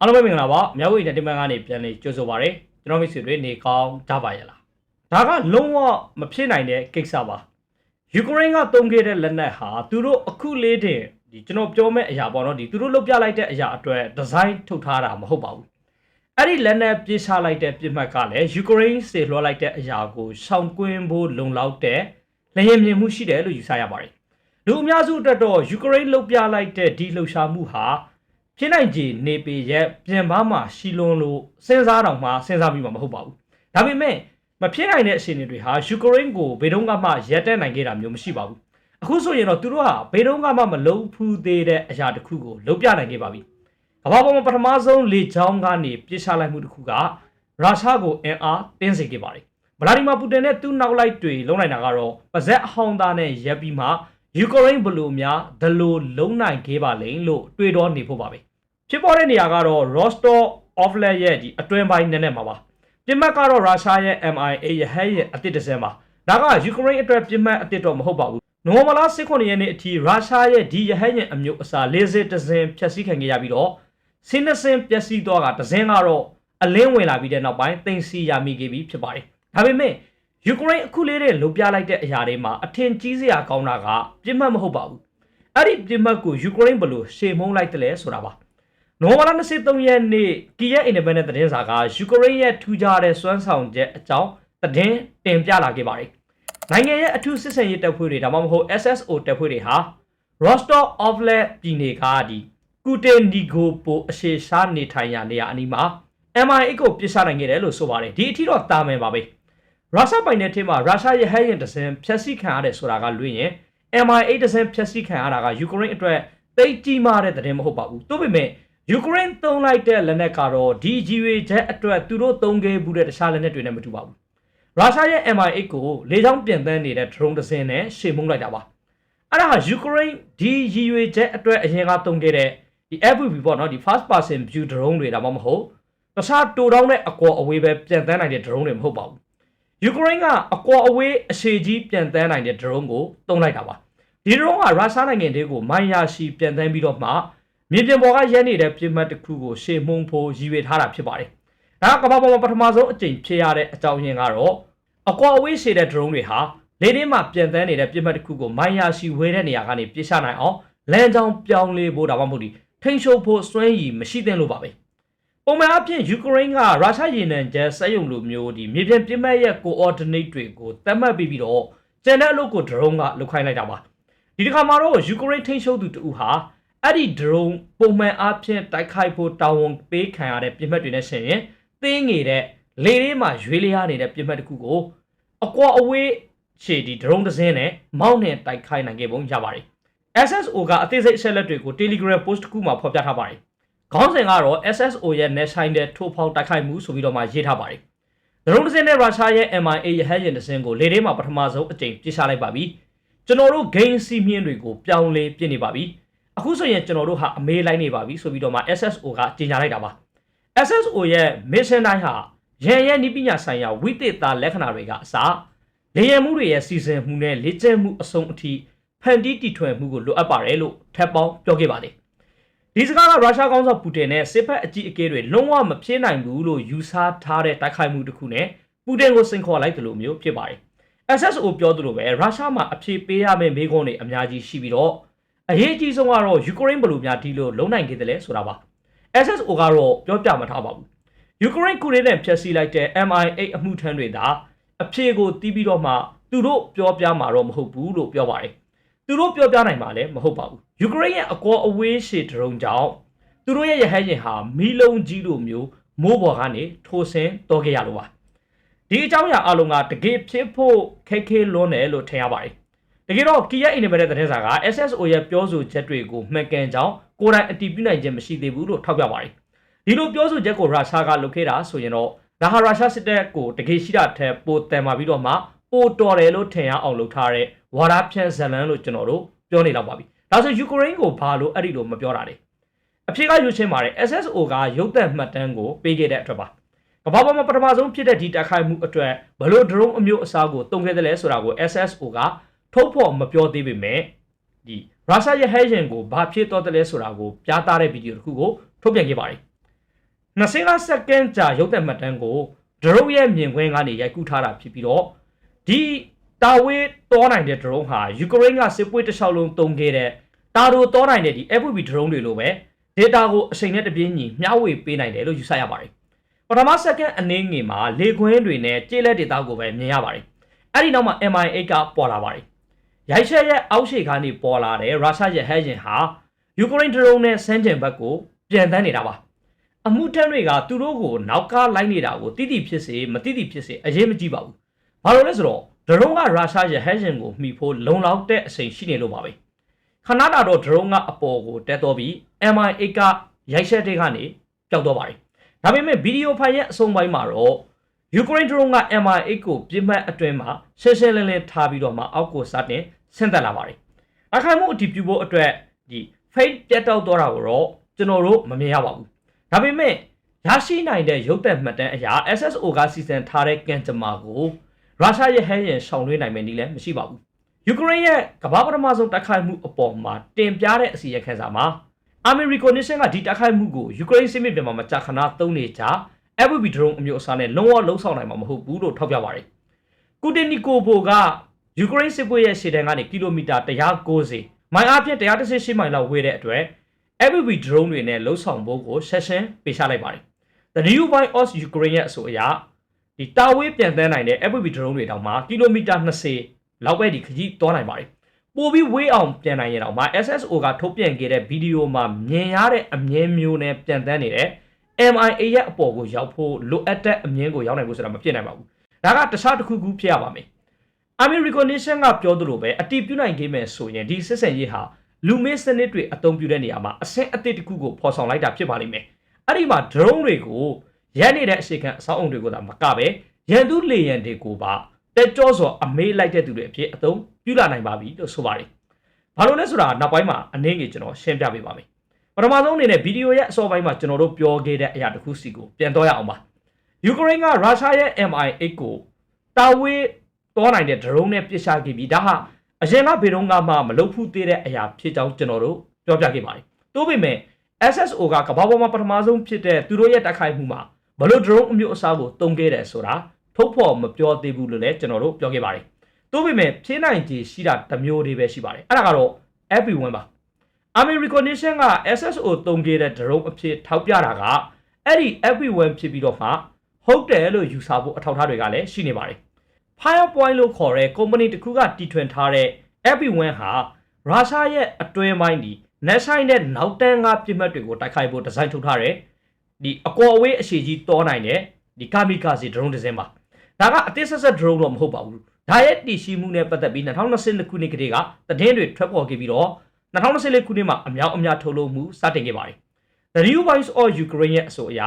အားလုံးပဲမင်္ဂလာပါမြောက်ဝိနယ်တင်ပန်းကနေပြန်လေကြိုဆိုပါရစေကျွန်တော်မိတ်ဆွေတွေနေကောင်းကြပါရဲ့လားဒါကလုံးဝမဖြစ်နိုင်တဲ့ကိစ္စပါယူကရိန်းကတုံးခဲ့တဲ့လက်နက်ဟာသူတို့အခုလေးတင်ဒီကျွန်တော်ပြောမဲ့အရာပေါ့နော်ဒီသူတို့လုပ်ပြလိုက်တဲ့အရာအတွက်ဒီဇိုင်းထုတ်ထားတာမဟုတ်ပါဘူးအဲ့ဒီလက်နက်ပြေးချလိုက်တဲ့ပြစ်မှတ်ကလည်းယူကရိန်းစေလွှတ်လိုက်တဲ့အရာကိုရှောင်ကွင်းဖို့လုံလောက်တဲ့လျင်မြင်မှုရှိတယ်လို့ယူဆရပါတယ်လူအများစုအတွက်တော့ယူကရိန်းလုပ်ပြလိုက်တဲ့ဒီလှုပ်ရှားမှုဟာ ဖြစ်နိုင်ခြေနေပေရဲ့ပြင်ပမှာရှီလွန်လို့စဉ်းစားတော့မှစဉ်းစားပြီးမှမဟုတ်ပါဘူးဒါပေမဲ့မဖြစ်နိုင်တဲ့အခြေအနေတွေဟာယူကရိန်းကိုဘယ်တော့မှရက်တက်နိုင်ခဲ့တာမျိုးမရှိပါဘူးအခုဆိုရင်တော့သူတို့ဟာဘယ်တော့မှမလုံးဖူးသေးတဲ့အရာတစ်ခုကိုလုပ်ပြနိုင်ခဲ့ပါပြီကမ္ဘာပေါ်မှာပထမဆုံးလေကြောင်းကနေပြစ်ချလိုက်မှုတစ်ခုကရုရှားကိုအင်အားတင်းစေခဲ့ပါတယ်ဗလာဒီမာပူတင်နဲ့သူ့နောက်လိုက်တွေလုံးနိုင်တာကတော့ပါဇက်အဟောင်းသားနဲ့ရပ်ပြီးမှယူကရိန်းဘလိုများဒလိုလုံးနိုင်ခဲ့ပါလိမ့်လို့တွေးတောနေဖို့ပါပဲ ဖြစ်ပေါ်တဲ့နေရာကတော့ Rostov Oblast ရဲ့ဒီအတွင်းပိုင်းနဲ့နဲ့မှာပါပြစ်မှတ်ကတော့ရုရှားရဲ့ MIA ရဲ့ဟဲရဲ့အတစ်တစ်စင်းပါဒါကယူကရိန်းအတွက်ပြစ်မှတ်အတစ်တော့မဟုတ်ပါဘူးနိုဝင်ဘာလ18ရက်နေ့အထိရုရှားရဲ့ဒီရဟဲရဲ့အမျိုးအစား40တစင်းဖျက်ဆီးခံခဲ့ရပြီးတော့စင်းနှစင်းပျက်စီးသွားတာတစင်းကတော့အလင်းဝင်လာပြီးတဲ့နောက်ပိုင်းတင်စီရမိခဲ့ပြီးဖြစ်ပါတယ်ဒါပေမဲ့ယူကရိန်းအခုလေးတဲ့လုံပြလိုက်တဲ့အရာတွေမှာအထင်ကြီးစရာကောင်းတာကပြစ်မှတ်မဟုတ်ပါဘူးအဲ့ဒီပြစ်မှတ်ကိုယူကရိန်းဘယ်လိုရှေမုံလိုက်တယ်လဲဆိုတာပါ နိုဝင်ဘာလ23ရက်နေ့ကီယက်အင်ဒီပန်နဲ့သတင်းစာကယူကရိန်းရဲ့ထူးခြားတဲ့စွမ်းဆောင်ချက်အကြောင်းသတင်းတင်ပြလာခဲ့ပါတယ်နိုင်ငံရဲ့အထူးစစ်ဆင်ရေးတပ်ဖွဲ့တွေဒါမှမဟုတ် SSO တပ်ဖွဲ့တွေဟာ Rostov Oblast ပြည်နယ်ကဒီကူတင်နီဂိုပိုအရှေရှားနေထိုင်ရာနေရာအနီးမှာ MI8 ကိုပြစ်ချနိုင်ခဲ့တယ်လို့ဆိုပါတယ်ဒီအထိတော့တာမယ်ပါပဲရုရှားပိုင်တဲ့ထင်းမှာရုရှားရဲ့ဟဲရင်တစင်ဖျက်ဆီးခံရတယ်ဆိုတာကလွှင့်ရင် MI8 တစင်ဖျက်ဆီးခံရတာကယူကရိန်းအတွက်တိတ်ကြီးမားတဲ့သတင်းမဟုတ်ပါဘူးသို့ပေမဲ့ ယူကရိန်းသုံးလိုက်တဲ့လက်နက်ကတော့ဒီ GW ချက်အတွက်သူတို့သုံးခဲ့ဘူးတဲ့တခြားလက်နက်တွေနဲ့မတူပါဘူးရုရှားရဲ့ MI8 ကိုလေကြောင်းပြန်တန်းနေတဲ့ drone တစ်စင်းနဲ့ရှေ့မုန်းလိုက်တာပါအဲ့ဒါဟာယူကရိန်းဒီ GW ချက်အတွက်အရင်ကသုံးခဲ့တဲ့ဒီ FPV ပေါ့နော်ဒီ first person view drone တွေဒါမှမဟုတ်တခြားတူတောင်းတဲ့အကောအဝေးပဲပြန်တန်းနိုင်တဲ့ drone တွေမဟုတ်ပါဘူးယူကရိန်းကအကောအဝေးအရှိကြီးပြန်တန်းနိုင်တဲ့ drone ကိုသုံးလိုက်တာပါဒီ drone ကရုရှားနိုင်ငံတွေကိုမိုင်ယာရှိပြန်တန်းပြီးတော့မှ မြေပြင်ပေါ်ကရဲနေတဲ့ပြစ်မှတ်တစ်ခုကိုရှေ့မှုန်းဖို့ရည်ရွယ်ထားတာဖြစ်ပါတယ်ဒါကကမ္ဘာပေါ်မှာပထမဆုံးအကြိမ်ဖြစ်ရတဲ့အကြောင်းရင်းကတော့အကွာအဝေးရှိတဲ့ drone တွေဟာလေထဲမှာပြန်တန်းနေတဲ့ပြစ်မှတ်တစ်ခုကိုမိုင်ယာရှိဝဲတဲ့နေရာကနေပြစ်ချနိုင်အောင်လမ်းကြောင်းပြောင်းလဲဖို့ဒါမှမဟုတ်ဒီထိန်းချုပ်ဖို့စွမ်းရည်မရှိသင့်လို့ပါပဲပုံမှန်အဖြစ်ယူကရိန်းကရုရှားရေနံကျဲစက်ရုံလိုမျိုးဒီမြေပြင်ပြစ်မှတ်ရဲ့ coordinate တွေကိုသတ်မှတ်ပြီးပြီးတော့ကျန်တဲ့အလုပ်ကို drone ကလုပ်ခိုင်းလိုက်တာပါဒီတစ်ခါမှာတော့ယူကရိန်းထိန်းချုပ်သူတူဟာ အဲ့ဒီ drone ပုံမှန်အဖြစ်တိုက်ခိုက်ဖို့တာဝန်ပေးခံရတဲ့ပြစ်မှတ်တွေနဲ့ရှင်ရင်သင်းငယ်တဲ့လေထဲမှာရွေးလျားနေတဲ့ပြစ်မှတ်တစ်ခုကိုအကွာအဝေးခြေဒီ drone တစ်စင်းနဲ့မောင်းနှင်တိုက်ခိုက်နိုင်ခဲ့ပုံရပါတယ် SSO ကအသေးစိတ်အချက်လက်တွေကို Telegram post တစ်ခုမှာဖော်ပြထားပါတယ်။ခေါင်းစဉ်ကတော့ SSO ရဲ့ net sign တဲ့ထိုးဖောက်တိုက်ခိုက်မှုဆိုပြီးတော့မှရေးထားပါတယ်။ဒရုန်းတစ်စင်းနဲ့ရုရှားရဲ့ MIA ရဟတ်ယာဉ်တစ်စင်းကိုလေထဲမှာပထမဆုံးအကြိမ်ပြစ်ချလိုက်ပါပြီ။ကျွန်တော်တို့ gain စီးမြင့်တွေကိုပြောင်းလဲပြစ်နေပါပြီ။ အခုဆိုရင်ကျွန်တော်တို့ဟာအမေးလိုက်နေပါပြီဆိုပြီးတော့မှ SSO ကကြေညာလိုက်တာပါ။ SSO ရဲ့ mission တိုင်းဟာရန်ရဲ့နိပညာဆိုင်ရာဝိသေသလက္ခဏာတွေကအစလေယာဉ်မှုတွေရဲ့စီစဉ်မှုနဲ့လေ့ကျင့်မှုအဆုံးအထိဖန်တီးတီထွင်မှုကိုလိုအပ်ပါတယ်လို့ထပ်ပေါင်းပြောခဲ့ပါတယ်ဒီစကားကရုရှားကောင်းဆောင်ပူတင်နဲ့စစ်ဖက်အကြီးအကဲတွေလုံးဝမဖြစ်နိုင်ဘူးလို့ယူဆထားတဲ့တိုက်ခိုက်မှုတစ်ခုနဲ့ပူတင်ကိုစိန်ခေါ်လိုက်တယ်လို့မျိုးဖြစ်ပါတယ် SSO ပြောသလိုပဲရုရှားမှာအဖြေပေးရမယ့်မိကုန်းတွေအများကြီးရှိပြီးတော့ အရေးအကြီးဆုံးကတော့ယူကရိန်းဘယ်လိုများဒီလိုလုံနိုင်ခဲ့တယ်လဲဆိုတာပါ SSO ကတော့ပြောပြမထားပါဘူးယူကရိန်းကုရဲနဲ့ဖျက်ဆီးလိုက်တဲ့ MI8 အမှုထမ်းတွေသာအဖြေကိုတီးပြီးတော့မှသူတို့ပြောပြမှာတော့မဟုတ်ဘူးလို့ပြောပါတယ်သူတို့ပြောပြနိုင်မှာလည်းမဟုတ်ပါဘူးယူကရိန်းရဲ့အကောအဝေးရှေဒရုန်းကြောင့်သူတို့ရဲ့ရဟတ်ယာဉ်ဟာမီးလုံးကြီးလိုမျိုးမိုးပေါ်ကနေထိုးဆင်းတော့ခဲ့ရလို့ပါဒီအကြောင်းအရာအလုံးကတကယ်ဖြစ်ဖို့ခက်ခဲလွန်းတယ်လို့ထင်ရပါတယ် တကယ်တော့ကီယက်အင်ဒီဘက်တဲ့သတင်းစာက SSO ရဲ့ပြောဆိုချက်တွေကိုမှန်ကန်ကြောင်းကိုယ်တိုင်အတည်ပြုနိုင်ခြင်းမရှိသေးဘူးလို့ထောက်ပြပါတယ်ဒီလိုပြောဆိုချက်ကိုရုရှားကလုပ်ခဲ့တာဆိုရင်တော့ဒါဟာရုရှားစစ်တပ်ကိုတကယ်ရှိတာထက်ပိုတန်မာပြီးတော့မှပိုတော်တယ်လို့ထင်ရအောင်လုပ်ထားတဲ့ဝါဒဖြန့်ဇလန်လို့ကျွန်တော်တို့ပြောနေတော့ပါပြီဒါဆိုယူကရိန်းကိုဘာလို့အဲ့ဒီလိုမပြောတာလဲအဖြစ်ကယူချင်းပါတယ် SSO ကရုပ်သံမှတ်တမ်းကိုပေးခဲ့တဲ့အတွက်ပါကမ္ဘာပေါ်မှာပထမဆုံးဖြစ်တဲ့ဒီတိုက်ခိုက်မှုအတွက်ဘလို့ drone အမျိုးအစားကိုတုံခဲ့တယ်လဲဆိုတာကို SSO က ထုတ်ဖော်မပြောသေးပေမဲ့ဒီရုရှားရဲ့ဟဲဂျင်ကိုဘာဖြစ်တော့တယ်လဲဆိုတာကိုပြသတဲ့ဗီဒီယိုတစ်ခုကိုထုတ်ပြန်ခဲ့ပါတယ်နှစ်စင်းကစက္ကန့်ကြာရုပ်သက်မှတ်တမ်းကိုဒရုန်းရဲ့မြင်ကွင်းကနေရိုက်ကူးထားတာဖြစ်ပြီးတော့ဒီတာဝေးတောနိုင်တဲ့ဒရုန်းဟာယူကရိန်းကစစ်ပွဲတစ်လျှောက်လုံးတုံခဲ့တဲ့တာတိုတောနိုင်တဲ့ဒီ FPV ဒရုန်းတွေလိုပဲ data ကိုအချိန်နဲ့တပြေးညီမျှဝေပေးနိုင်တယ်လို့ယူဆရပါတယ်ပထမစက္ကန့်အနည်းငယ်မှာလေခွင်းတွေနဲ့ကြေးလက် data ကိုပဲမြင်ရပါတယ်အဲ့ဒီနောက်မှာ MI8 ကပေါ်လာပါတယ် ရိုက်ချက်ရဲ့အောက်ရှိကနေပေါ်လာတဲ့ရုရှားရဲ့ဟဲဂျင်ဟာယူကရိန်းဒရုန်းနဲ့ဆန်းကျင်ဘက်ကိုပြန်တန်းနေတာပါအမှုထမ်းတွေကသူတို့ကိုနောက်ကလိုက်နေတာကိုတိတိဖြစ်စေမတိတိဖြစ်စေအရေးမကြီးပါဘူး။ဘာလို့လဲဆိုတော့ဒရုန်းကရုရှားရဲ့ဟဲရှင်ကိုမှီဖို့လုံလောက်တဲ့အချိန်ရှိနေလို့ပါပဲ။ခဏတာတော့ဒရုန်းကအပေါ်ကိုတက်တော့ပြီး MI8 ကရိုက်ချက်တွေကနေပျောက်တော့ပါတယ်။ဒါပေမဲ့ဗီဒီယိုဖိုင်ရဲ့အဆုံးပိုင်းမှာတော့ယူကရိန်းဒရုန်းက MI8 ကိုပြစ်မှတ်အတွင်းမှာရှင်းရှင်းလင်းလင်းထားပြီးတော့မှအောက်ကိုစတင် ဆင်းသက်လာပါတယ်။အခါမှုအတည်ပြုဖို့အတွက်ဒီ fake ပြတ်တောက်တော့တာကိုတော့ကျွန်တော်တို့မမြင်ရပါဘူး။ဒါပေမဲ့ရရှိနိုင်တဲ့ရုပ်သက်မှတ်တမ်းအရာ SSO ကစီစဉ်ထားတဲ့ကံကြမ္မာကိုရုရှားရဲ့ဟဲရင်ရှောင်လွှဲနိုင်မယ်နည်းလည်းမရှိပါဘူး။ယူကရိန်းရဲ့ကမ္ဘာပထမဆုံးတိုက်ခိုက်မှုအပေါ်မှာတင်ပြတဲ့အစီရင်ခံစာမှာ Army Recognition ကဒီတိုက်ခိုက်မှုကိုယူကရိန်းစစ်မြေပြင်မှာမကြာခဏသုံးနေကြ FPV drone အမျိုးအစားနဲ့လုံးဝလုံးဆောင်နိုင်မှာမဟုတ်ဘူးလို့ထောက်ပြပါတယ်။ကူတင်နီကိုဘိုက ယူကရိန်းစစ်ပွဲရဲ့ရှေ့တန်းကနေကီလိုမီတာ190မိုင်အားဖြင့်118မိုင်လောက်ဝေးတဲ့အတွက် FPV drone တွေနဲ့လှုပ်ဆောင်ဖို့ကိုဆက်ရှင်ပေးချလိုက်ပါတယ်။ The New By of Ukraine ရဲ့အဆိုအရဒီတာဝေးပြန်တန်းနိုင်တဲ့ FPV drone တွေတောင်မှကီလိုမီတာ20လောက်ပဲဒီခကြီးသွားနိုင်ပါတယ်။ပိုပြီးဝေးအောင်ပြန်နိုင်ရင်တောင်မှ SSO ကထုတ်ပြန်ခဲ့တဲ့ဗီဒီယိုမှာမြင်ရတဲ့အမြင်မျိုးနဲ့ပြန်တန်းနေတဲ့ MIA ရဲ့အပေါ်ကိုရောက်ဖို့လိုအပ်တဲ့အမြင်ကိုရောက်နိုင်ဖို့ဆိုတာမဖြစ်နိုင်ပါဘူး။ဒါကတခြားတစ်ခုခုဖြစ်ရပါမယ်။ Army Recognition ကပြောသလိုပဲအတိပြုနိုင်ခဲ့မယ်ဆိုရင်ဒီစစ်စင်ရေးဟာလူမင်းစနစ်တွေအသုံးပြုတဲ့နေရာမှာအဆင့်အသစ်တစ်ခုကိုဖော်ဆောင်လိုက်တာဖြစ်ပါလိမ့်မယ်။အဲ့ဒီမှာ drone တွေကိုရက်နေတဲ့အရှိခံအဆောက်အုံတွေကိုသာမကပဲရန်သူလေရန်တွေကိုပါတက်ကြောစွာအမေးလိုက်တဲ့သူတွေအဖြစ်အသုံးပြုလာနိုင်ပါပြီလို့ဆိုပါတယ်။ဘာလို့လဲဆိုတာနောက်ပိုင်းမှာအနည်းငယ်ကျွန်တော်ရှင်းပြပေးပါမယ်။ပထမဆုံးအနေနဲ့ဗီဒီယိုရဲ့အစောပိုင်းမှာကျွန်တော်တို့ပြောခဲ့တဲ့အရာတစ်ခုစီကိုပြန်တော့ရအောင်ပါ။ယူကရိန်းကရုရှားရဲ့ MI8 ကိုတာဝေး တောနိုင်တဲ့ drone နဲ့ပစ်ချခဲ့ပြီးဒါဟာအရင်ကဘေတုံးကမှမလုပ်ဘူးသေးတဲ့အရာဖြစ်ကြောင်းကျွန်တော်တို့ပြောပြခဲ့ပါတယ်။သို့ပေမဲ့ SSO ကကမ္ဘာပေါ်မှာပထမဆုံးဖြစ်တဲ့သူတို့ရဲ့တိုက်ခိုက်မှုမှာဘလို့ drone အမျိုးအစားကိုတုံးခဲ့တယ်ဆိုတာထုတ်ဖော်မပြောသေးဘူးလို့လည်းကျွန်တော်တို့ပြောခဲ့ပါတယ်။သို့ပေမဲ့ဖြင်းနိုင်ခြေရှိတာတစ်မျိုးတွေပဲရှိပါတယ်။အဲ့ဒါကတော့ everyone ပါ။ Army Recognition က SSO တုံးခဲ့တဲ့ drone အဖြစ်ထောက်ပြတာကအဲ့ဒီ everyone ဖြစ်ပြီးတော့မှဟုတ်တယ်လို့ယူဆဖို့အထောက်အထားတွေကလည်းရှိနေပါတယ်။ Firepoint လို့ခေါ်တဲ့ company တစ်ခုကတီထွင်ထားတဲ့ everyone ဟာရုရှားရဲ့အတွင်းပိုင်းဒီ net side နဲ့နောက်တန်းကပြစ်မှတ်တွေကိုတိုက်ခိုက်ဖို့ဒီဇိုင်းထုတ်ထားတယ်ဒီအကော်အဝေးအရှိကြီးတောနိုင်တဲ့ဒီကာမီကာစီ drone တစ်စင်းပါဒါကအသေးဆက်ဆက် drone တော့မဟုတ်ပါဘူးဒါရဲ့တည်ရှိမှုနဲ့ပတ်သက်ပြီး2022ခုနှစ်ကတည်းကသတင်းတွေထွက်ပေါ်ခဲ့ပြီးတော့2024ခုနှစ်မှာအများအများထုတ်လုပ်မှုစတင်ခဲ့ပါတယ် The New Voice of Ukraine ရဲ့အဆိုအရ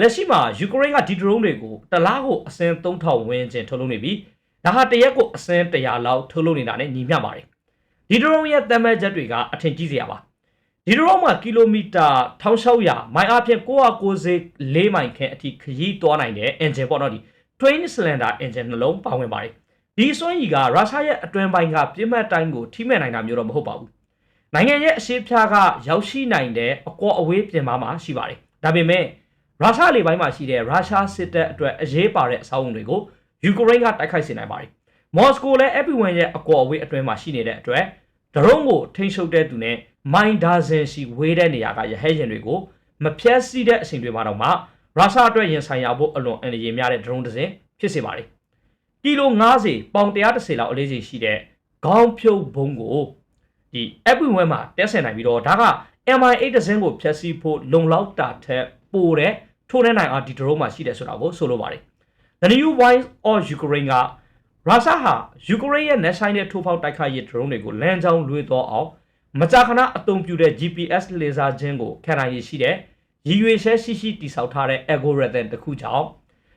လက်ရှိမှာယူကရိန်းကဒီ drone တွေကိုတလားကိုအစင်း3000ဝန်းကျင်ထုတ်လုပ်နေပြီးဒါဟာတရက်ကိုအစင်း100လောက်ထုတ်လုပ်နေတာနဲ့ညီမျှပါတယ်ဒီ drone ရဲ့တမ်းမဲ့ချက်တွေကအထင်ကြီးစရာပါဒီ drone မှာကီလိုမီတာ1600မိုင်အပြင်994မိုင်ခန့်အထိခရီးသွားနိုင်တဲ့ engine ပေါ့နော်ဒီ twin cylinder engine နှလုံးပါဝင်ပါတယ်ဒီစွမ်းရည်ကရုရှားရဲ့အတွင်းပိုင်းကပြစ်မှတ်တိုင်းကိုထိမဲ့နိုင်တာမျိုးတော့မဟုတ်ပါဘူးနိုင်ငံရဲ့အရှိဖြားကရောက်ရှိနိုင်တဲ့အကောအဝေးပြင်ပမှာရှိပါတယ်ဒါပေမဲ့ ရုရှားလေပိုင်းမှာရှိတဲ့ရုရှားစစ်တပ်အတွက်အရေးပါတဲ့အဆောက်အုံတွေကိုယူကရိန်းကတိုက်ခိုက်စေနိုင်ပါတယ်။မော်စကိုလည်း everyone ရဲ့အကောအဝေးအတွင်းမှာရှိနေတဲ့အတွက်ဒရုန်းကိုထိန်းချုပ်တဲ့သူနဲ့မိုင်းဒါဇင်စီဝေးတဲ့နေရာကရဟဲရင်တွေကိုမဖြတ်စီးတဲ့အချိန်တွေမှာတော့မှရုရှားအတွက်ရင်ဆိုင်ရဖို့အလွန်အန္တရာယ်များတဲ့ဒရုန်းတစ်စင်းဖြစ်စေပါတယ်။ကီလို90ပေါင်130လောက်အလေးချိန်ရှိတဲ့ခေါင်းဖြုတ်ဘုံကိုဒီ everyone မှာတက်ဆင်နိုင်ပြီးတော့ဒါက MI8 ဒဇင်းကိုဖျက်ဆီးဖို့လုံလောက်တာထက် ပိုတဲ့ထိုးနှဲနိုင်အောင်ဒီ drone မှာရှိတယ်ဆိုတာကိုဆိုလိုပါတယ်။ The New Voice of Ukraine ကရုရှားဟာယူကရိန်းရဲ့ net side နဲ့ထိုးဖောက်တိုက်ခိုက်ရေး drone တွေကိုလမ်းကြောင်းလွှဲတော့အောင်မကြာခဏအသုံးပြုတဲ့ GPS လေဆာချင်းကိုခံနိုင်ရရှိတဲ့ရည်ရွယ်ချက်ရှိရှိတိစောက်ထားတဲ့ algorithm တစ်ခုကြောင့်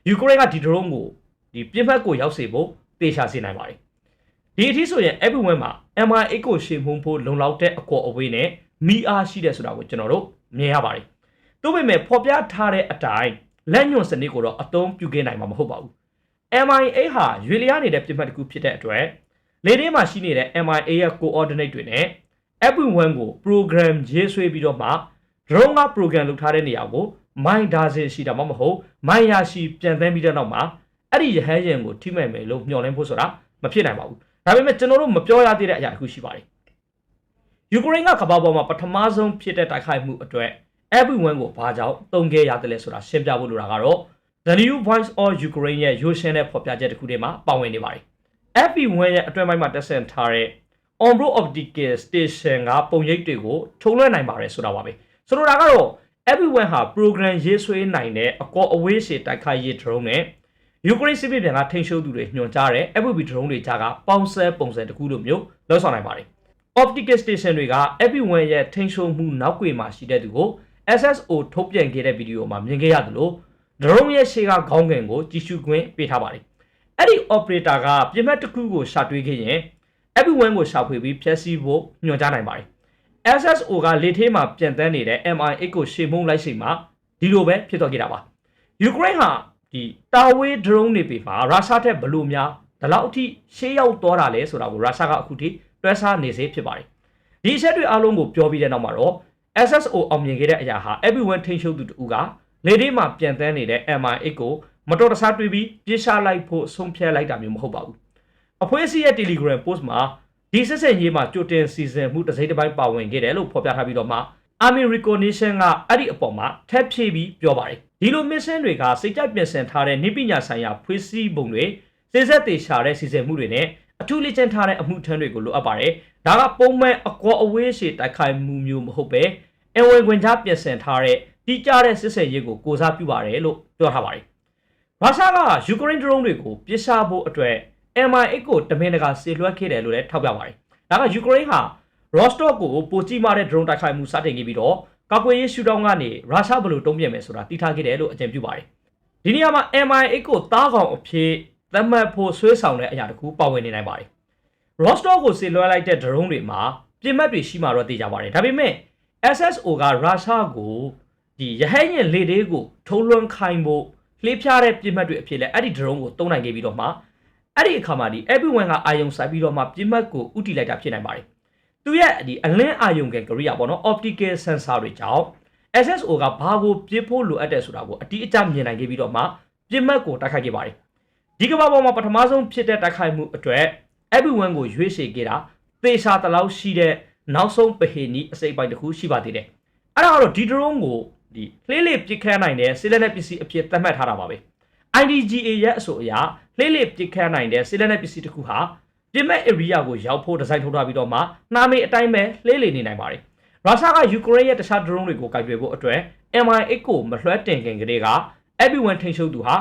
ယူကရိန်းကဒီ drone ကိုဒီပြစ်မှတ်ကိုရောက်စေဖို့တေချာစေနိုင်ပါတယ်။ဒီအထိဆိုရင် everyone မှာ MI8 ကိုရှင်းမှုဖို့လုံလောက်တဲ့အကောအဝေးနဲ့မိအားရှိတယ်ဆိုတာကိုကျွန်တော်တို့မြင်ရပါတယ်။ သို့ပေမဲ့ဖော်ပြထားတဲ့အတိုင်းလက်ညွန်စနစ်ကိုတော့အသုံးပြုခဲ့နိုင်မှာမဟုတ်ပါဘူး။ MI8 ဟာရွေလျားနေတဲ့ပြစ်မှတ်တစ်ခုဖြစ်တဲ့အတွက်လေထဲမှာရှိနေတဲ့ MI8 ရဲ့ coordinate တွေနဲ့ everyone ကို program ရေးဆွဲပြီးတော့မှ drone က program လုပ်ထားတဲ့နေရာကိုမိုင်းဒါဇင်ရှိတာမှမဟုတ်မိုင်းရရှိပြန်သန်းပြီးတဲ့နောက်မှာအဲ့ဒီရဟန်းရင်ကိုထိမဲ့မယ်လို့မျှော်လင့်ဖို့ဆိုတာမဖြစ်နိုင်ပါဘူးဒါပေမဲ့ကျွန်တော်တို့မပြောရသေးတဲ့အရာတစ်ခုရှိပါတယ်ယူကရိန်းကကမ္ဘာပေါ်မှာပထမဆုံးဖြစ်တဲ့တိုက်ခိုက်မှုအတွက် everyone ကိုဘာကြောင့်တုံ့ခဲ့ရတယ်လဲဆိုတာရှင်းပြဖို့လိုတာကတော့ The New Voice of Ukraine ရဲ့ရိုးရှင်းတဲ့ဖော်ပြချက်တစ်ခုတည်းမှာပါဝင်နေပါတယ် everyone ရဲ့အတွင်းပိုင်းမှာတက်ဆင်ထားတဲ့ Ombro Optical Station ကပုံရိပ်တွေကိုထုံလွှဲနိုင်ပါတယ်ဆိုတာပါပဲဆိုလိုတာကတော့ everyone ဟာ program ရေးဆွဲနိုင်တဲ့အကောအဝေးရှည်တိုက်ခိုက်ရေး drone နဲ့ Ukraine စစ်ပြည်ပြန်ကထိန်းချုပ်သူတွေညွှန်ကြားတဲ့ FPV drone တွေကြားကပေါင်းစဲပုံစံတစ်ခုလိုမျိုးလောက်ဆောင်နိုင်ပါတယ် optical station တွေက everyone ရဲ့ထိန်းချုပ်မှုနောက်ွယ်မှာရှိတဲ့သူကို SSO ထုတ်ပြန်ခဲ့တဲ့ဗီဒီယိုမှာမြင်ခဲ့ရသလို drone ရဲ့ရှေ့ကခေါင်းငင်ကိုကြည့်ရှုခွင့်ပေးထားပါတယ်အဲ့ဒီ operator ကပြင်မှတ်တစ်ခုကိုရှာတွေ့ခဲ့ရင် everyone ကိုရှာဖွေပြီးဖျက်ဆီးဖို့ညွှန်ကြားနိုင်ပါတယ် SSO ကလေထဲမှာပြန်တန်းနေတဲ့ MI8 ကိုရှေ့မုံလိုက်ချိန်မှာဒီလိုပဲဖြစ်သွားခဲ့တာပါယူကရိန်းဟာဒီတာဝေး drone တွေပေမှာရုရှားထက်ဘလို့များဒီလောက်အထိရှေ့ရောက်သွားတာလဲဆိုတာကိုရုရှားကအခုထိတွဲဆနေစေဖြစ်ပါတယ်ဒီအချက်တွေအားလုံးကိုပြောပြီးတဲ့နောက်မှာတော့ SSO အောင်မြင်ခဲ့တဲ့အရာဟာ everyone ထိန်းချုပ်သူတူကလေထဲမှာပြန်တန်းနေတဲ့ MI8 ကိုမတော်တဆတွေးပြီးပြေးရှာလိုက်ဖို့ဆုံးဖြတ်လိုက်တာမျိုးမဟုတ်ပါဘူးအဖွဲ့အစည်းရဲ့ Telegram post မှာဒီဆက်ဆက်ရေးမှာကြိုတင်စီစဉ်မှုတစ်စိတ်တစ်ပိုင်းပါဝင်ခဲ့တယ်လို့ဖော်ပြထားပြီးတော့မှ Army Recognition ကအဲ့ဒီအပေါ်မှာထပ်ဖြည့်ပြီးပြောပါတယ်ဒီလို mission တွေကစိတ်ကြိုက်ပြင်ဆင်ထားတဲ့နိပညာဆိုင်ရာဖွေးစည်းပုံတွေစိစက်တေရှာတဲ့စီစဉ်မှုတွေနဲ့ အထူးလေ့ကျင့်ထားတဲ့အမှုထမ်းတွေကိုလိုအပ်ပါတယ်ဒါကပုံမှန်အကောအဝေးရှည်တိုက်ခိုက်မှုမျိုးမဟုတ်ပဲအဝင်ခွင်ကြားပြင်ဆင်ထားတဲ့တိကျတဲ့စစ်စင်ရေးကိုကိုစားပြုပါတယ်လို့ပြောထားပါတယ်ရုရှားကယူကရိန်းဒရုန်းတွေကိုပစ်ရှာဖို့အတွက် MI8 ကိုတမင်တကာဆေလွှတ်ခဲ့တယ်လို့လည်းထောက်ပြပါတယ်ဒါကယူကရိန်းဟာ Rostov ကိုပိုကြီးမားတဲ့ drone တိုက်ခိုက်မှုစတင်ခဲ့ပြီးတော့ကာကွယ်ရေးရှူတောင်းကနေရုရှားဘယ်လိုတုံ့ပြန်မယ်ဆိုတာသိထားခဲ့တယ်လို့အကြံပြုပါတယ်ဒီနေရာမှာ MI8 ကိုတားကောင်အဖြစ် သတ်မှတ်ဖို့ဆွဲဆောင်တဲ့အရာတခုပါဝင်နေနိုင်ပါတယ် Rostov ကိုဆေလွှဲလိုက်တဲ့ drone တွေမှာပြင်မှတ်တွေရှိမှတော့သိကြပါတယ်ဒါပေမဲ့ SSO ကရုရှားကိုဒီရဟန်းရင်လေသေးကိုထုံးလွှမ်းခိုင်းဖို့လှေးဖြားတဲ့ပြင်မှတ်တွေအဖြစ်လဲအဲ့ဒီ drone ကိုတုံးနိုင်ခဲ့ပြီးတော့မှအဲ့ဒီအခါမှာဒီ everyone ကအာယုံဆိုင်ပြီးတော့မှပြင်မှတ်ကိုဥတီလိုက်တာဖြစ်နိုင်ပါတယ်သူရဲ့ဒီအလင်းအာယုံကကရိယာပေါ့နော် optical sensor တွေကြောင့် SSO ကဘာကိုပြစ်ဖို့လိုအပ်တယ်ဆိုတာကိုအတိအကျမြင်နိုင်ခဲ့ပြီးတော့မှပြင်မှတ်ကိုတိုက်ခိုက်ခဲ့ပါတယ် ဒီကမ္ဘာပေါ်မှာပထမဆုံးဖြစ်တဲ့တိုက်ခိုက်မှုအတွက် everyone ကိုရွေးချယ်ခဲ့တာသေချာတလောက်ရှိတဲ့နောက်ဆုံးပဟေနီအစိပ်ပိုင်းတစ်ခုရှိပါသေးတယ်အဲ့ဒါကတော့ဒီ drone ကိုဒီလှေးလေပစ်ခတ်နိုင်တဲ့စစ်လက်နက်ပစ္စည်းအဖြစ်သတ်မှတ်ထားတာပါပဲ IDGA ရဲ့အဆိုအရလှေးလေပစ်ခတ်နိုင်တဲ့စစ်လက်နက်ပစ္စည်းတစ်ခုဟာပြင်မဲ့ area ကိုရောက်ဖို့ဒီဇိုင်းထုတ်ထားပြီးတော့မှနှာမေးအတိုင်းပဲလှေးလေနေနိုင်ပါတယ်ရုရှားကယူကရိန်းရဲ့တခြား drone တွေကိုကိုက်တွယ်ဖို့အတွက် MI8 ကိုမလွှဲတင်ခင်ကလေးက everyone ထိန်းချုပ်သူဟာ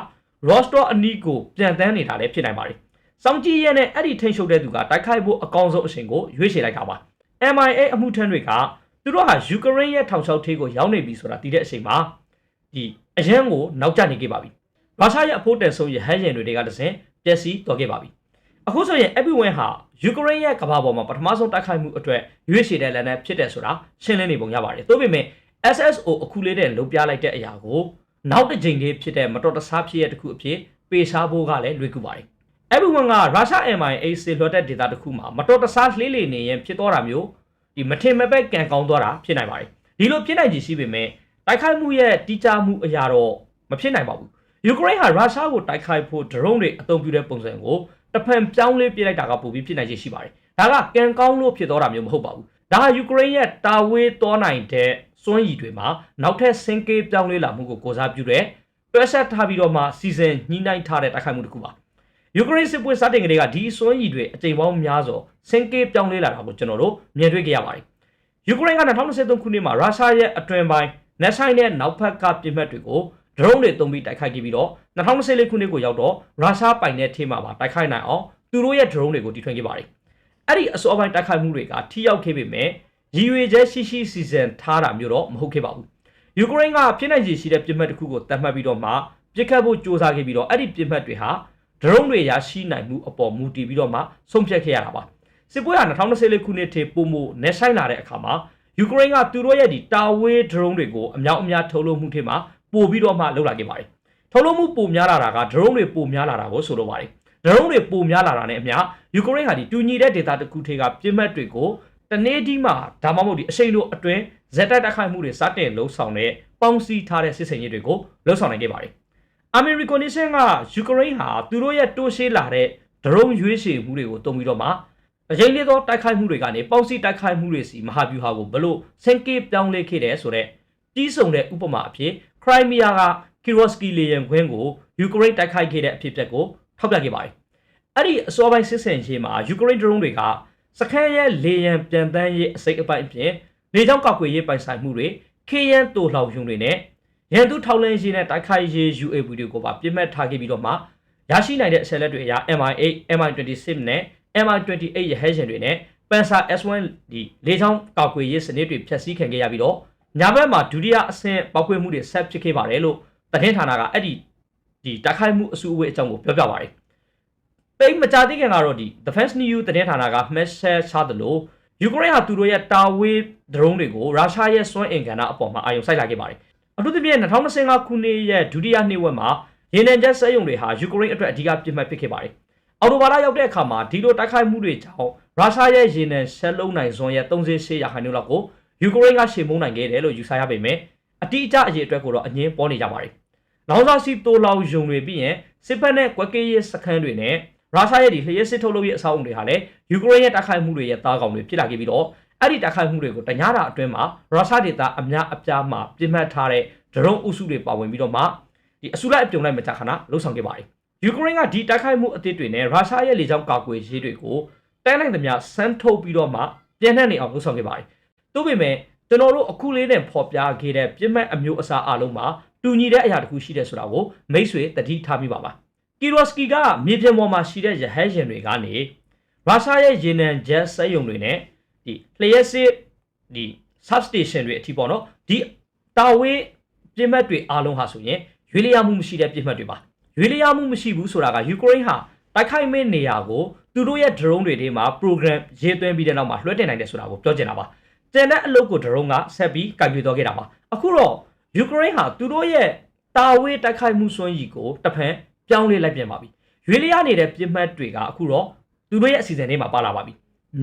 Rostov အနီးကိုပြန်တန်းနေတာလည်းဖြစ်နိုင်ပါတယ်။စောင့်ကြည့်ရဲနဲ့အဲ့ဒီထိန်းချုပ်တဲ့သူကတိုက်ခိုက်ဖို့အကောင်းဆုံးအချိန်ကိုရွေးချယ်လိုက်တာပါ။ MIA အမှုထမ်းတွေကသူတို့ဟာယူကရိန်းရဲ့ထောင်ချောက်ထေးကိုရောက်နေပြီဆိုတာသိတဲ့အချိန်မှာဒီအရန်ကိုနောက်ကျနေခဲ့ပါပြီ။ရုရှားရဲ့အဖို့တန်ဆုံးရဟန်းရင်တွေကတစဉ်ပျက်စီးသွားခဲ့ပါပြီ။အခုဆိုရင် everyone ဟာယူကရိန်းရဲ့ကမ္ဘာပေါ်မှာပထမဆုံးတိုက်ခိုက်မှုအတွက်ရွေးချယ်တဲ့လက်နက်ဖြစ်တယ်ဆိုတာရှင်းလင်းနေပုံရပါတယ်။သို့ပေမဲ့ SSO အခုလေးတဲ့လုံပြလိုက်တဲ့အရာကို နောက်တစ်ကြိမ်လေးဖြစ်တဲ့မတော်တဆဖြစ်ရတဲ့တစ်ခုအဖြစ်ပေရှားဖို့ကလည်းလွယ်ကူပါတယ်။ everyone ကရုရှား MI8 စေလွှတ်တဲ့ဒေတာတစ်ခုမှာမတော်တဆလှေးလေနေရင်ဖြစ်သွားတာမျိုးဒီမထင်မပဲကံကောင်းသွားတာဖြစ်နိုင်ပါတယ်။ဒီလိုဖြစ်နိုင်ခြေရှိပေမဲ့တိုက်ခိုက်မှုရဲ့တိကျမှုအရာတော့မဖြစ်နိုင်ပါဘူး။ယူကရိန်းဟာရုရှားကိုတိုက်ခိုက်ဖို့ drone တွေအသုံးပြုတဲ့ပုံစံကိုတဖန်ပြောင်းလဲပြလိုက်တာကပိုပြီးဖြစ်နိုင်ခြေရှိပါတယ်။ဒါကကံကောင်းလို့ဖြစ်သွားတာမျိုးမဟုတ်ပါဘူး။ဒါဟာယူကရိန်းရဲ့တာဝေးသွားနိုင်တဲ့ စွမ်းရည်တွေမှာနောက်ထပ်စင်ကေးပြောင်းလဲလာမှုကိုကိုစားပြုတဲ့တွဲဆက်ထားပြီးတော့မှစီစဉ်ညှိနှိုင်းထားတဲ့တိုက်ခိုက်မှုတစ်ခုပါယူကရိန်းစစ်ပွဲစတင်ကလေးကဒီစွမ်းရည်တွေအကြိမ်ပေါင်းများစွာစင်ကေးပြောင်းလဲလာတာကိုကျွန်တော်တို့မြင်တွေ့ကြရပါတယ်ယူကရိန်းက2023ခုနှစ်မှာရုရှားရဲ့အတွင်ပိုင်းနက်ဆိုင်တဲ့နောက်ဖက်ကပြစ်မှတ်တွေကို drone တွေသုံးပြီးတိုက်ခိုက်ခဲ့ပြီးတော့2024ခုနှစ်ကိုရောက်တော့ရုရှားပိုင်တဲ့ထေးမှာပါတိုက်ခိုက်နိုင်အောင်သူတို့ရဲ့ drone တွေကိုတီထွင်ခဲ့ပါတယ်အဲ့ဒီအစောပိုင်းတိုက်ခိုက်မှုတွေကထိရောက်ခဲ့ပေမဲ့ ရည်ရွယ်ချက်ရှိရှိစီစဉ်ထားတာမျိုးတော့မဟုတ်ခဲ့ပါဘူးယူကရိန်းကပြည်နိုင်ခြေရှိတဲ့ပြစ်မှတ်တစ်ခုကိုတတ်မှတ်ပြီးတော့မှပြစ်ခတ်ဖို့ကြိုးစားခဲ့ပြီးတော့အဲ့ဒီပြစ်မှတ်တွေဟာ drone တွေရရှိနိုင်မှုအပေါ်မူတည်ပြီးတော့မှဆုံးဖြတ်ခဲ့ရတာပါစစ်ပွဲဟာ2024ခုနှစ်ထိပုံမှုနေဆိုင်လာတဲ့အခါမှာယူကရိန်းကသူတို့ရဲ့ဒီတာဝေး drone တွေကိုအများအများထုတ်လုပ်မှုထိမှာပို့ပြီးတော့မှလုပ်လာခဲ့ပါတယ်ထုတ်လုပ်မှုပိုများလာတာက drone တွေပိုများလာတာကိုဆိုလိုပါတယ် drone တွေပိုများလာတာနဲ့အမျှယူကရိန်းဟာဒီတူညီတဲ့ data တစ်ခုထဲကပြစ်မှတ်တွေကို တနေ့ဒီမှာဒါမှမဟုတ်ဒီအချိန်တို့အတွင်းဇက်တက်တက်ခိုက်မှုတွေစတင်လှုံ့ဆော်တဲ့ပေါင်းစည်းထားတဲ့စစ်စင်ရေးတွေကိုလှုပ်ဆောင်နိုင်ခဲ့ပါတယ်။ Army Recognition ကယူကရိန်းဟာသူတို့ရဲ့တိုးရှင်းလာတဲ့ဒရုန်းရွေးချယ်မှုတွေကိုတုံးပြီးတော့မှအရင်လေးသောတိုက်ခိုက်မှုတွေကနေပေါင်းစည်းတိုက်ခိုက်မှုတွေစီမဟာဗျူဟာကိုဘလို့စင်ကေပြောင်းလဲခဲ့တယ်ဆိုတော့ကြီးစုံတဲ့ဥပမာအဖြစ်ခရိုင်းမီးယားကကီရိုစကီလေယံခွင်းကိုယူကရိန်းတိုက်ခိုက်ခဲ့တဲ့အဖြစ်အပျက်ကိုထောက်ပြခဲ့ပါတယ်။အဲ့ဒီအစောပိုင်းစစ်ဆင်ရေးမှာယူကရိန်းဒရုန်းတွေက စခန်းရဲ့လေယံပြန်တန်းရေးအစိတ်အပိုင်းအပြင်လေကြောင်းကောက်ွယ်ရေးပိုင်ဆိုင်မှုတွေခေယံတိုလှောင်ယုံတွေနဲ့ရန်သူထောက်လန်းရေးနဲ့တိုက်ခိုက်ရေး UAV တွေကိုပါပြစ်မှတ်ထားခဲ့ပြီးတော့မှရရှိနိုင်တဲ့အချက်လက်တွေအရ MI8, MI26 နဲ့ MI28 ရဟဲရှင်တွေနဲ့ Panzer S1 ဒီလေကြောင်းကောက်ွယ်ရေးစနစ်တွေဖျက်ဆီးခံခဲ့ရပြီးတော့ညာဘက်မှာဒုတိယအဆင့်ပောက်ကွဲမှုတွေဆက်ဖြစ်ခဲ့ပါတယ်လို့သတင်းဌာနကအဲ့ဒီဒီတိုက်ခိုက်မှုအစုအဝေးအကြောင်းကိုပြောပြပါတယ်။ ပိတ်မကြသေးခင်ကတော့ဒီ Defense News သတင်းဌာနက message ချသလိုယူကရိန်းဟာသူတို့ရဲ့တာဝေးဒရုန်းတွေကိုရုရှားရဲ့စွမ်းအင်ကန်တာအပေါ်မှာအာရုံစိုက်လာခဲ့ပါတယ်။အထူးသဖြင့်2025ခုနှစ်ရဲ့ဒုတိယနှစ်ဝက်မှာရေနံချက်စက်ရုံတွေဟာယူကရိန်းအတွက်အဓိကပြစ်မှတ်ဖြစ်ခဲ့ပါတယ်။အော်တိုဘာလရောက်တဲ့အခါမှာဒီလိုတိုက်ခိုက်မှုတွေကြောင့်ရုရှားရဲ့ရေနံဆက်လုံးနိုင်စွမ်းရဲ့38ရာခိုင်နှုန်းလောက်ကိုယူကရိန်းကရှေ့မုန်းနိုင်ခဲ့တယ်လို့ယူဆရပေမဲ့အတိအကျအရေးအတွက်ကိုတော့အငင်းပေါ်နေကြပါတယ်။လောင်စာစီတိုးလောင်ယုံတွေပြီးရင်စစ်ဖက်နဲ့ကွက်ကရေးစခန်းတွေနဲ့ ရုရှားရဲ့ဒီလျှက်စစ်ထုတ်လုပ်ရေးအဆောက်အုံတွေဟာလည်းယူကရိန်းရဲ့တိုက်ခိုက်မှုတွေရဲ့တားကောင်တွေဖြစ်လာခဲ့ပြီးတော့အဲ့ဒီတိုက်ခိုက်မှုတွေကိုတညတာအတွင်းမှာရုရှားဒေသအများအပြားမှာပြစ်မှတ်ထားတဲ့ဒရုန်းအုပ်စုတွေပါဝင်ပြီးတော့မှဒီအစုလိုက်အပြုံလိုက်မကြခဏလှုပ်ဆောင်ခဲ့ပါတယ်။ယူကရိန်းကဒီတိုက်ခိုက်မှုအသစ်တွေနဲ့ရုရှားရဲ့လေကြောင်းကာကွယ်ရေးတွေကိုတန်းနိုင်သမျှစမ်းထုတ်ပြီးတော့မှပြန်နှံ့နေအောင်လှုပ်ဆောင်ခဲ့ပါတယ်။သို့ပေမဲ့ကျွန်တော်တို့အခုလေးနဲ့ဖော်ပြခဲ့တဲ့ပြစ်မှတ်အမျိုးအစားအလုံးမှာတူညီတဲ့အရာတစ်ခုရှိတယ်ဆိုတာကိုမိတ်ဆွေတတိထားမိပါပါ။ ကီရိုစကီကမြေပြင်ပေါ်မှာရှိတဲ့ရဟဲရင်တွေကနေရုရှားရဲ့ရေနံဂျက်စက်ရုံတွေနဲ့ဒီလျှက်စစ်ဒီ substation တွေအထိပေါ့နော်ဒီတာဝေးပြစ်မှတ်တွေအားလုံးဟာဆိုရင်ရွေးလျားမှုမရှိတဲ့ပြစ်မှတ်တွေပါရွေးလျားမှုမရှိဘူးဆိုတာကယူကရိန်းဟာတိုက်ခိုက်မဲ့နေရာကိုသူတို့ရဲ့ drone တွေထဲမှာ program ရေးသွင်းပြီးတဲ့နောက်မှာလွှဲတင်နိုင်တယ်ဆိုတာကိုပြောချင်တာပါကျန်တဲ့အလုပ်ကို drone ကဆက်ပြီးကင်ပြသွားခဲ့တာပါအခုတော့ယူကရိန်းဟာသူတို့ရဲ့တာဝေးတိုက်ခိုက်မှုစွမ်းရည်ကိုတစ်ဖက် ပြောင်းလဲလိုက်ပြန်ပါပြီရွေးလျားနေတဲ့ပြစ်မှတ်တွေကအခုတော့သူတို့ရဲ့အစီအစဉ်တွေမှာပါလာပါပြီ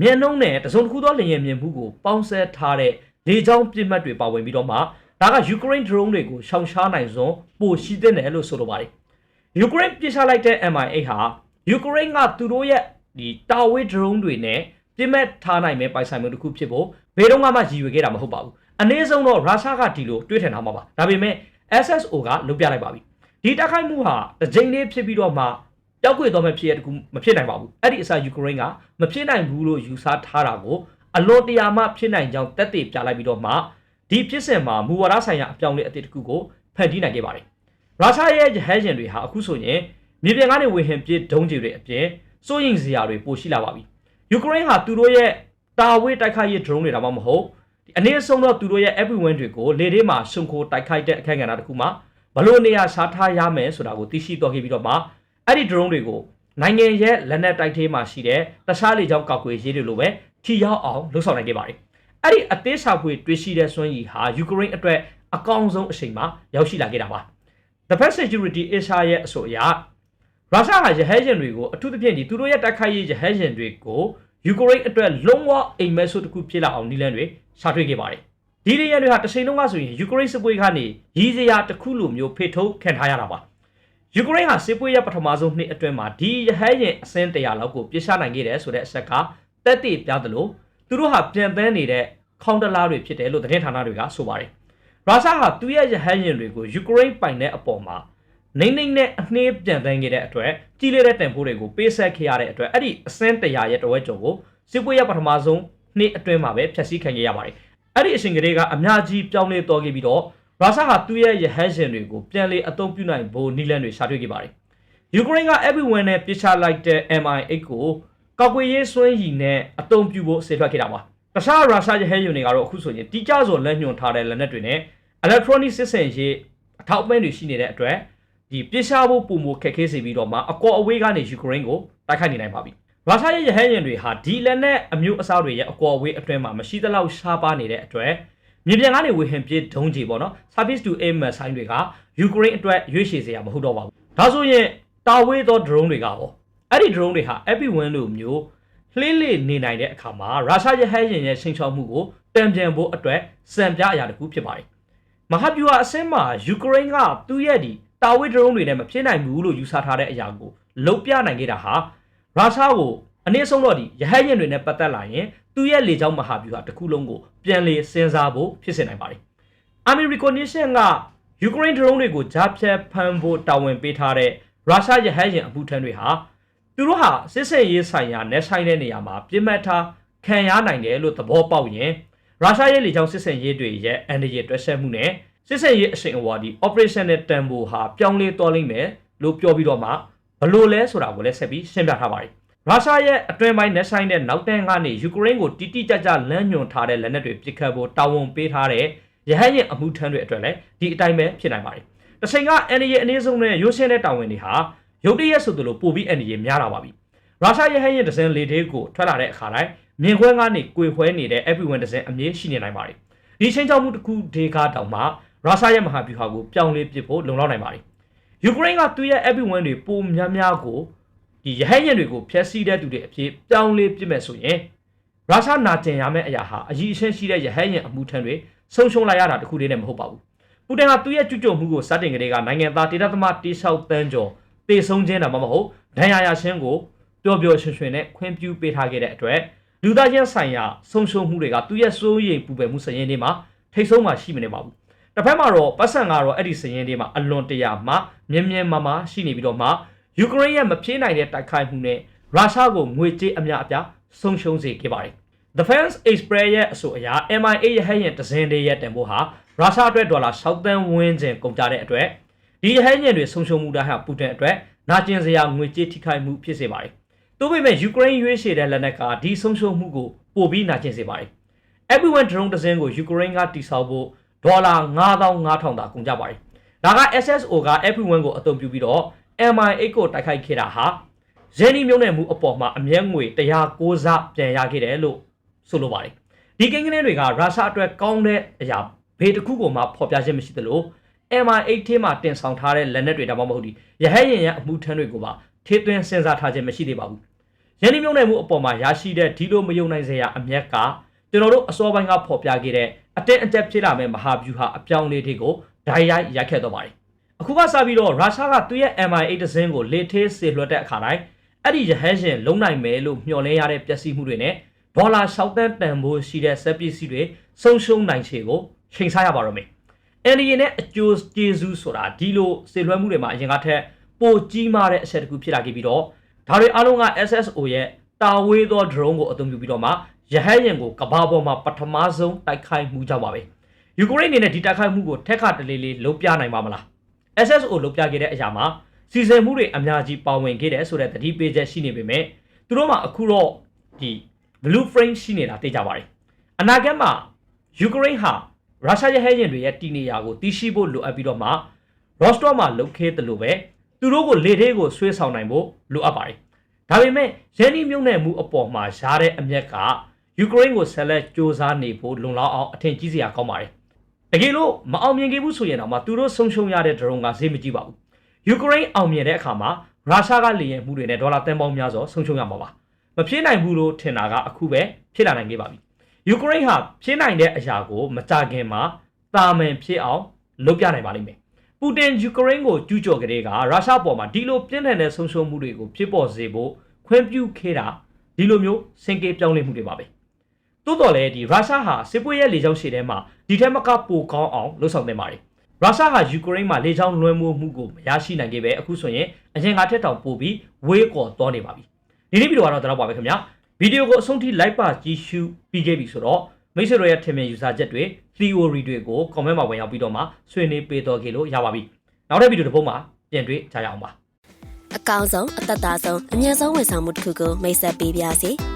မြန်နှုံးနဲ့တစုံတစ်ခုသောလျင်မြင်မှုကိုပေါင်းစပ်ထားတဲ့လေကြောင်းပြစ်မှတ်တွေပါဝင်ပြီးတော့မှဒါကယူကရိန်း drone တွေကိုရှောင်ရှားနိုင်စွန်ပိုရှိတဲ့တယ်လို့ဆိုလိုပါတယ်ယူကရိန်းပြစ်ချလိုက်တဲ့ MI8 ဟာယူကရိန်းကသူတို့ရဲ့ဒီတာဝေး drone တွေနဲ့ပြစ်မှတ်ထားနိုင်မဲ့ပိုင်ဆိုင်မှုတစ်ခုဖြစ်ဖို့ဘယ်တော့မှရည်ရွယ်ခဲ့တာမဟုတ်ပါဘူးအနည်းဆုံးတော့ရုရှားကဒီလိုတွေးထင်ထားမှာပါဒါပေမဲ့ SSO ကလုပ်ပြလိုက်ပါပြီ ဒီတိုက်ခိုက်မှုဟာတစ်ကြိမ်လေးဖြစ်ပြီးတော့မှတောက်ခွေတော့မဖြစ်ရတကူမဖြစ်နိုင်ပါဘူးအဲ့ဒီအစားယူကရိန်းကမဖြစ်နိုင်ဘူးလို့ယူဆထားတာကိုအလွန်တရာမှဖြစ်နိုင်ကြောင်းတက်တည်ပြလိုက်ပြီးတော့မှဒီဖြစ်စဉ်မှာမူဝါဒဆိုင်ရာအပြောင်းလဲအသစ်တစ်ခုကိုဖန်တီးနိုင်ခဲ့ပါတယ်ရုရှားရဲ့ဟဲဂျင်တွေဟာအခုဆိုရင်မြေပြင်ကနေဝေဟင်ပြစ်ဒုံးကျည်တွေအပြင်စိုးရိမ်စရာတွေပိုရှိလာပါပြီယူကရိန်းဟာသူတို့ရဲ့တာဝေးတိုက်ခိုက်ရေး drone တွေတော့မဟုတ်ဒီအနည်းဆုံးတော့သူတို့ရဲ့ everyone တွေကိုလေထဲမှာရှုံခိုတိုက်ခိုက်တဲ့အခက်အခဲတစ်ခုမှာ ဘလို့နေရာရှားထားရမယ်ဆိုတာကိုသိရှိတော့ခဲ့ပြီးတော့မှအဲ့ဒီ drone တွေကိုနိုင်ငံရဲ့လက်နက်တိုက်သေးမှာရှိတဲ့တခြားလေကြောင်းကောက်ွယ်ရေးတွေလိုပဲထိရောက်အောင်လှုပ်ဆောင်နိုင်ခဲ့ပါတယ်အဲ့ဒီအသေးစာဖွေတွေ့ရှိတဲ့စွမ်းရည်ဟာယူကရိန်းအတွက်အကောင်းဆုံးအချိန်မှာရောက်ရှိလာခဲ့တာပါ Defense Security Asia ရဲ့အဆိုအရရုရှားဟာရဟဲဂျင်တွေကိုအထူးသဖြင့်ဒီသူတို့ရဲ့တိုက်ခိုက်ရေးရဟဲဂျင်တွေကိုယူကရိန်းအတွက်လုံးဝအိမ်မက်ဆိုးတစ်ခုဖြစ်လာအောင်နီလန်တွေရှာတွေ့ခဲ့ပါတယ် ဒီလေယာဉ်တွေဟာတစ်ချိန်လုံးကဆိုရင်ယူကရိန်းစစ်ပွဲကနေရည်စရာတစ်ခုလိုမျိုးဖေထုတ်ခံထားရတာပါယူကရိန်းဟာစစ်ပွဲရဲ့ပထမဆုံးနှစ်အတွင်းမှာဒီရဟဲရင်အစင်းတရာလောက်ကိုပြစ်ချနိုင်ခဲ့တယ်ဆိုတဲ့အချက်ကတက်တည်ပြသလိုသူတို့ဟာပြန်ပန်းနေတဲ့ခေါင်းတလားတွေဖြစ်တယ်လို့သတင်းဌာနတွေကဆိုပါတယ်ရုရှားဟာသူ့ရဲ့ရဟရင်တွေကိုယူကရိန်းပိုင်တဲ့အပေါ်မှာနေနေနဲ့အနှေးပြန်ပန်းခဲ့တဲ့အတွက်ကြီးလေးတဲ့တန်ဖိုးတွေကိုပေးဆက်ခဲ့ရတဲ့အတွက်အဲ့ဒီအစင်းတရာရဲ့တဝက်ကျော်ကိုစစ်ပွဲရဲ့ပထမဆုံးနှစ်အတွင်းမှာပဲဖျက်ဆီးခံခဲ့ရပါတယ် အဲ့ဒီအရှင်ကလေးကအများကြီးပြောင်းလဲတော်ခဲ့ပြီးတော့ရုရှားဟာသူ့ရဲ့ရဟန်းရှင်တွေကိုပြန်လေအသုံးပြုနိုင်ဖို့နီလန်တွေရှာတွေ့ခဲ့ပါတယ်။ယူကရိန်းက everyone နဲ့ပြစ်ချလိုက်တဲ့ MI8 ကိုကောက်ကွေရေးစွမ်းရည်နဲ့အသုံးပြုဖို့ဆေးထွက်ခဲ့တာပါ။တခြားရုရှားရဟန်းရှင်တွေကတော့အခုဆိုရင်တိကျစွာလက်ညှိုးထားတဲ့လက်နက်တွေနဲ့ electronic system ရေးအထောက်အပံ့တွေရှိနေတဲ့အတွက်ဒီပြစ်ချဖို့ပုံမခက်ခဲစေပြီးတော့မှအကောအဝေးကနေယူကရိန်းကိုတိုက်ခိုက်နေနိုင်ပါပြီ။ ရုရှားရဲ့ရဟန်းရင်တွေဟာဒီလက်နဲ့အမျိုးအစားတွေရဲ့အကောအဝေးအတွင်းမှာမရှိသလောက်ရှားပါနေတဲ့အတွက်မြေပြင်ကနေဝေဟင်ပြေးဒုံးကြီးပေါ့နော် service to aim ဆိုင်တွေကယူကရိန်းအတွက်ရွေးချယ်စရာမဟုတ်တော့ပါဘူးဒါဆိုရင်တာဝေးသော drone တွေကပေါ့အဲ့ဒီ drone တွေဟာ everyone လို့မျိုးလှေးလေနေနိုင်တဲ့အခါမှာရုရှားရဲ့ဟဲရင်ရဲ့ချိန်ချောက်မှုကိုတံပြန်ဖို့အတွက်စံပြအရာတစ်ခုဖြစ်ပါတယ်မဟာဗျူဟာအဆင့်မှာယူကရိန်းကသူ့ရဲ့ဒီတာဝေးဒရုန်းတွေနဲ့မဖြစ်နိုင်ဘူးလို့ယူဆထားတဲ့အရာကိုလုံပြနိုင်ခဲ့တာဟာ ရုရှားကိုအနည်းဆုံးတော့ဒီရဟတ်ယာဉ်တွေနဲ့ပတ်သက်လာရင်သူ့ရဲ့လေကြောင်းမဟာဗျူဟာတစ်ခုလုံးကိုပြန်လေစဉ်းစားဖို့ဖြစ်စေနိုင်ပါတယ်။ Army Recognition ကယူကရိန်းဒရုန်းတွေကိုဂျာဖြတ်ဖမ်းဖို့တာဝန်ပေးထားတဲ့ရုရှားရဟတ်ယာဉ်အမှုထမ်းတွေဟာသူတို့ဟာစစ်စစ်ရေးဆိုင်ရာနယ်ဆိုင်တဲ့နေရာမှာပြစ်မှတ်ထားခံရနိုင်တယ်လို့သဘောပေါက်ရင်ရုရှားရဲ့လေကြောင်းစစ်ဆင်ရေးတွေရဲ့အန်ဒီရဲ့တွက်ဆက်မှုနဲ့စစ်ဆင်ရေးအရှိန်အဝါဒီ operational tempo ဟာပြောင်းလဲသွားလိမ့်မယ်လို့ပြောပြီးတော့မှ ဘလို့လဲဆိုတာကိုလည်းဆက်ပြီးရှင်းပြထားပါတယ်ရုရှားရဲ့အတွင်းပိုင်းနယ်ဆိုင်တဲ့နောက်တန်းကနေယူကရိန်းကိုတိတိကျကျလမ်းညွှန်ထားတဲ့လက်နက်တွေပစ်ခတ်ဖို့တာဝန်ပေးထားတဲ့ရဟတ်ယာဉ်အမှုထမ်းတွေအတွက်လည်းဒီအတိုင်းပဲဖြစ်နိုင်ပါတယ်။တစ်ချိန်ကအန်ဒီရဲ့အနည်းဆုံးနဲ့ရိုးရှင်းတဲ့တာဝန်တွေဟာရုတ်တရက်ဆိုသလိုပို့ပြီးအန်ဒီရဲ့များလာပါပြီ။ရုရှားရဟတ်ယာဉ်တစ်စင်းလေသေးကိုထွက်လာတဲ့အခါတိုင်းမြင်ခွဲကနေကွေခွဲနေတဲ့ everyone တစ်စင်းအမြဲရှိနေနိုင်ပါတယ်။ဒီချင်းချောက်မှုတစ်ခုဒေကာတောင်မှရုရှားရဲ့မဟာဗျူဟာကိုပြောင်းလဲပစ်ဖို့လုံလောက်နိုင်ပါတယ်။ ယူကရိန်းကသူ့ရဲ့ everyone တွေပုံများများကိုဒီရဟတ်ယာဉ်တွေကိုဖျက်ဆီးတဲ့သူတွေအဖြစ်ပြောင်းလဲပစ်မဲ့ဆိုရင်ရုရှားနာကျင်ရမယ့်အရာဟာအကြီးအရှင်းရှိတဲ့ရဟတ်ယာဉ်အမှုထမ်းတွေဆုံးရှုံးလိုက်ရတာတခုတည်းနဲ့မဟုတ်ပါဘူး။ပူတင်ကသူ့ရဲ့ကျွကြုံမှုကိုစတင်ကြတဲ့ကနိုင်ငံသားတေတသမတိဆောက်တန်းကျော်တေဆုံးခြင်းတာမှမဟုတ်ဒဏ်ရာရရှင်းကိုပျော်ပျော်ရွှင်ရွှင်နဲ့ခွင့်ပြုပေးထားခဲ့တဲ့အတွက်လူသားချင်းဆိုင်ရာဆုံးရှုံးမှုတွေကသူ့ရဲ့စိုးရိမ်ပူပယ်မှုစရင်တွေမှာထိတ်ဆုံးမှရှိမနေပါဘူး။ တစ်ဖက်မှာတော့ပတ်စံကတော့အဲ့ဒီစရင်တွေမှာအလွန်တရာမှမြင်းမြင်းမာမာရှိနေပြီးတော့မှယူကရိန်းရဲ့မပြေးနိုင်တဲ့တိုက်ခိုက်မှုနဲ့ရုရှားကိုငွေကြေးအများအပြားဆုံးရှုံးစေခဲ့ပါတယ်။ Defense Express ရဲ့အဆိုအရ MIA ရဟတ်ယာဉ်တစင်းလေးရဲ့တန်ဖိုးဟာရုရှားအတွက်ဒေါ်လာ6သန်းဝန်းကျင်ကုန်ကြတဲ့အတွက်ဒီရဟတ်ယာဉ်တွေဆုံးရှုံးမှုတိုင်းဟာပူတင်အတွက်နာကျင်စရာငွေကြေးထိခိုက်မှုဖြစ်စေပါတယ်။သို့ပေမဲ့ယူကရိန်းရွေးချယ်တဲ့လက်နက်ကဒီဆုံးရှုံးမှုကိုပိုပြီးနာကျင်စေပါတယ်။ Everyone drone တစင်းကိုယူကရိန်းကတိစောက်ဖို့ ဒေါ်လာ9500သာကုန်ကြပါတယ်။ဒါက SSO က Everyone ကိုအသုံးပြုပြီးတော့ MI8 ကိုတိုက်ခိုက်ခဲ့တာဟာဇန်နီမျိုးနယ်မှုအပေါ်မှာအမျက်ငွေ109စပြန်ရခဲ့တယ်လို့ဆိုလိုပါတယ်။ဒီကိန်းကလေးတွေကရုရှားအတွက်ကောင်းတဲ့အရာဘေးတစ်ခုကိုမှဖော်ပြခြင်းမရှိသလို MI8 ထဲမှာတင်ဆောင်ထားတဲ့လက်နက်တွေဒါမှမဟုတ်ဒီရဟတ်ရင်ရအမှုထမ်းတွေကိုပါထေးသွင်းစဉ်းစားထားခြင်းမရှိသေးပါဘူး။ယင်းဒီမျိုးနယ်မှုအပေါ်မှာရရှိတဲ့ဒီလိုမယုံနိုင်စရာအမျက်ကကျွန်တော်တို့အစောပိုင်းကဖော်ပြခဲ့တဲ့ အတင်းအကျပ်ဖြစ်လာမဲ့မဟာဗျူဟာအပြောင်းအလဲတွေကိုဓာတ်ရိုက်ရိုက်ခဲ့တော့ပါတယ်။အခုကစပြီးတော့ရုရှားကသူ့ရဲ့ MI8 ဒဇင်းကိုလေထေးစေလွှတ်တဲ့အခါတိုင်းအဲ့ဒီရဟန်းရှင်လုံးနိုင်မယ်လို့မျှော်လင့်ရတဲ့ပျက်စီးမှုတွေနဲ့ဒေါ်လာ6သန်းတန်ဖိုးရှိတဲ့စက်ပစ္စည်းတွေဆုံးရှုံးနိုင်ခြေကိုချိန်ဆရပါတော့မယ်။အန်ဒီရဲ့အကျိုးကျေးဇူးဆိုတာဒီလိုစေလွှဲမှုတွေမှာအရင်ကထက်ပိုကြီးမားတဲ့အချက်တစ်ခုဖြစ်လာခဲ့ပြီးတော့ဒါတွေအားလုံးက SSO ရဲ့တာဝေးသော drone ကိုအသုံးပြုပြီးတော့မှ ရဟန်းရင်ကိုကဘာပေါ်မှာပထမဆုံးတိုက်ခိုက်မှုကြောင့်ပါပဲ။ယူကရိန်းအနေနဲ့ဒီတိုက်ခိုက်မှုကိုထက်ခါတလေးလေးလုံးပြနိုင်ပါမလား။ SSO လုံးပြခဲ့တဲ့အရာမှာစီစဉ်မှုတွေအများကြီးပါဝင်ခဲ့တယ်ဆိုတဲ့သတိပေးချက်ရှိနေပေမဲ့သူတို့မှာအခုတော့ဒီ blue frame ရှိနေတာသိကြပါတယ်အနာဂတ်မှာယူကရိန်းဟာရုရှားရဲ့ဟဲရင်တွေရဲ့တီနေယာကိုတီးရှိဖို့လိုအပ်ပြီးတော့မှရော့စတော့မှာလုတ်ခဲတယ်လို့ပဲသူတို့ကိုလေထဲကိုဆွဲဆောင်နိုင်ဖို့လိုအပ်ပါတယ်ဒါပေမဲ့ရန်နီမြုံနယ်မှုအပေါ်မှာရှားတဲ့အမျက်က ယူကရိန်းကိုဆက်လက်စ조사နေဖို့လုံလောက်အောင်အထင်ကြီးစရာကောင်းပါတယ်တကယ်လို့မအောင်မြင်ခဲ့ဘူးဆိုရင်တော့မှသူတို့ဆုံးရှုံးရတဲ့ဒရုန်းကဈေးမကြီးပါဘူးယူကရိန်းအောင်မြင်တဲ့အခါမှာရုရှားကလေရင်မှုတွေနဲ့ဒေါ်လာတန်ပေါင်းများစွာဆုံးရှုံးရမှာပါမဖြစ်နိုင်ဘူးလို့ထင်တာကအခုပဲဖြစ်လာနိုင်ခဲ့ပါပြီယူကရိန်းဟာဖြစ်နိုင်တဲ့အရာကိုမကြခင်မှာတာမန်ဖြစ်အောင်လုပ်ပြနိုင်ပါလိမ့်မယ်ပူတင်ယူကရိန်းကိုကျူးကျော်ကြတဲ့ကရုရှားပေါ်မှာဒီလိုပြင်းထန်တဲ့ဆုံးရှုံးမှုတွေကိုဖြစ်ပေါ်စေဖို့ခွင့်ပြုခဲ့တာဒီလိုမျိုးစင်ကေပြောင်းလဲမှုတွေပါပဲ တိုးတော်လည်းဒီရုရှားဟာစစ်ပွဲရဲ့လေကြောင်းရှည်ထဲမှာဒီထက်မကပိုကောင်းအောင်လှုပ်ဆောင်နေပါတယ်ရုရှားကယူကရိန်းမှာလေကြောင်းလွှမ်းမိုးမှုကိုမရရှိနိုင်ခဲ့ပဲအခုဆိုရင်အရင်ကထက်တောင်ပိုပြီးဝေးကော်သွားနေပါပြီဒီနေ့ဗီဒီယိုကတော့တော့ပါပဲခင်ဗျာဗီဒီယိုကိုအဆုံးထိ like ပါကြည့်ရှုပြီးခဲ့ပြီဆိုတော့မိတ်ဆွေတို့ရဲ့ထင်မြင်ယူဆချက်တွေ theory တွေကို comment မှာဝင်ရောက်ပြီးတော့မှဆွေးနွေးပေးတော့ကြလို့ရပါပြီနောက်တဲ့ဗီဒီယိုတစ်ပုဒ်မှာပြန်တွေ့ကြရအောင်ပါအကောင်းဆုံးအသက်သာဆုံးအမြတ်ဆုံးဝန်ဆောင်မှုတစ်ခုကိုမိတ်ဆက်ပေးပါစီ